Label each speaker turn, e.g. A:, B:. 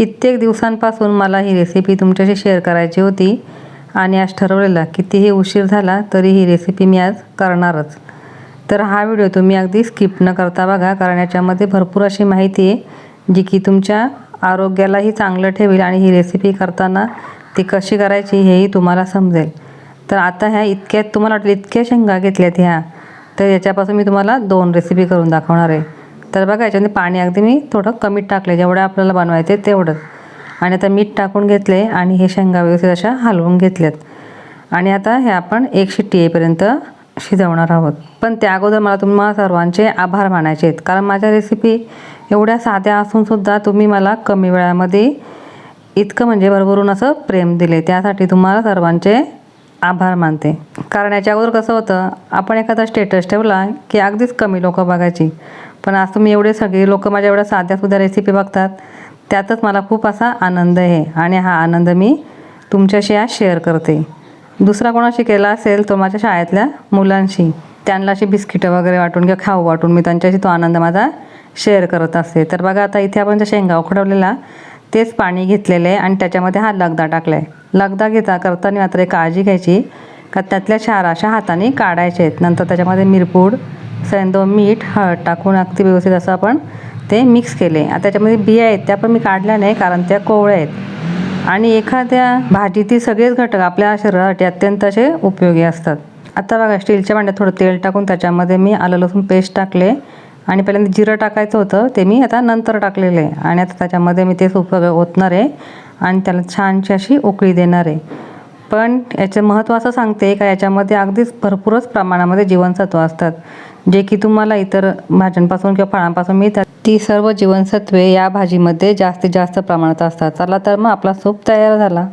A: कित्येक दिवसांपासून मला ही रेसिपी तुमच्याशी शेअर करायची होती आणि आज ठरवलेला कितीही उशीर झाला तरी ही रेसिपी मी आज करणारच. तर हा व्हिडिओ तुम्ही अगदी स्किप न करता बघा कारण याच्यामध्ये भरपूर अशी माहिती आहे जी की तुमच्या आरोग्यालाही चांगलं ठेवेल आणि ही रेसिपी करताना ती कशी करायची हेही तुम्हाला समजेल. तर आता ह्या इतक्यात तुम्हाला वाटलं इतक्या शेंगा घेतल्यात ह्या तर याच्यापासून मी तुम्हाला दोन रेसिपी करून दाखवणार आहे. तर बघा याच्यामध्ये पाणी अगदी मी थोडं कमी टाकले जेवढं आपल्याला बनवायचं आहे तेवढंच आणि आता मीठ टाकून घेतले आणि हे शेंगा व्यवस्थित अशा हलवून घेतल्यात. आणि आता हे आपण एक शिट्टी येईपर्यंत शिजवणार आहोत. पण त्या अगोदर मला तुम्हाला सर्वांचे आभार मानायचे आहेत. कारण माझ्या रेसिपी एवढ्या साध्या असूनसुद्धा तुम्ही मला कमी वेळामध्ये इतकं म्हणजे भरभरून असं प्रेम दिले. त्यासाठी तुम्हाला सर्वांचे आभार मानते. कारण याच्या अगोदर कसं होतं आपण एखादा स्टेटस ठेवला की अगदीच कमी लोकं बघायची. पण आज तुम्ही एवढे सगळे लोक माझ्या एवढ्या साध्यासुद्धा रेसिपी बघतात त्यातच मला खूप असा आनंद आहे आणि हा आनंद मी तुमच्याशी आज शेअर करते. दुसरा कोणाशी केला असेल तो माझ्या शाळेतल्या मुलांशी त्यांना अशी बिस्किटं वगैरे वाटून किंवा खाऊ वाटून मी त्यांच्याशी तो आनंद माझा शेअर करत असते. तर बघा आता इथे आपण ज्या शेंगा उखडवलेला तेच पाणी घेतलेलं आहे आणि त्याच्यामध्ये हा लगदा टाकला आहे लगदा घेता करताना मात्र एक काळजी घ्यायची का त्यातल्या क्षार अशा हाताने काढायचे आहेत. नंतर त्याच्यामध्ये मिरपूड सेंदो मीठ हळद टाकून अगदी व्यवस्थित असं आपण ते मिक्स केले. आता त्याच्यामध्ये बिया आहेत त्या पण मी काढल्या नाही कारण त्या कोवळ्या आहेत. आणि एखाद्या भाजीतील सगळेच घटक आपल्या शरीरासाठी अत्यंत असे उपयोगी असतात. आता बघा स्टीलच्या भांड्यात थोडं तेल टाकून त्याच्यामध्ये मी आलं लसूण पेस्ट टाकले. आणि पहिल्यांदा जिरं टाकायचं होतं ते मी आता नंतर टाकलेलं. आहे आणि आता त्याच्यामध्ये मी ते सूप ओतणार आहे आणि त्याला छानशी अशी उकळी देणार आहे. पण याचं महत्त्व असं सांगते का याच्यामध्ये अगदीच भरपूरच प्रमाणामध्ये जीवनसत्व असतात. जे की तुम्हाला इतर भाज्यांपासून किंवा फळांपासून मिळतात ती सर्व जीवनसत्वे या भाजीमध्ये जास्तीत जास्त प्रमाणात असतात. चला तर मग आपला सूप तयार झाला.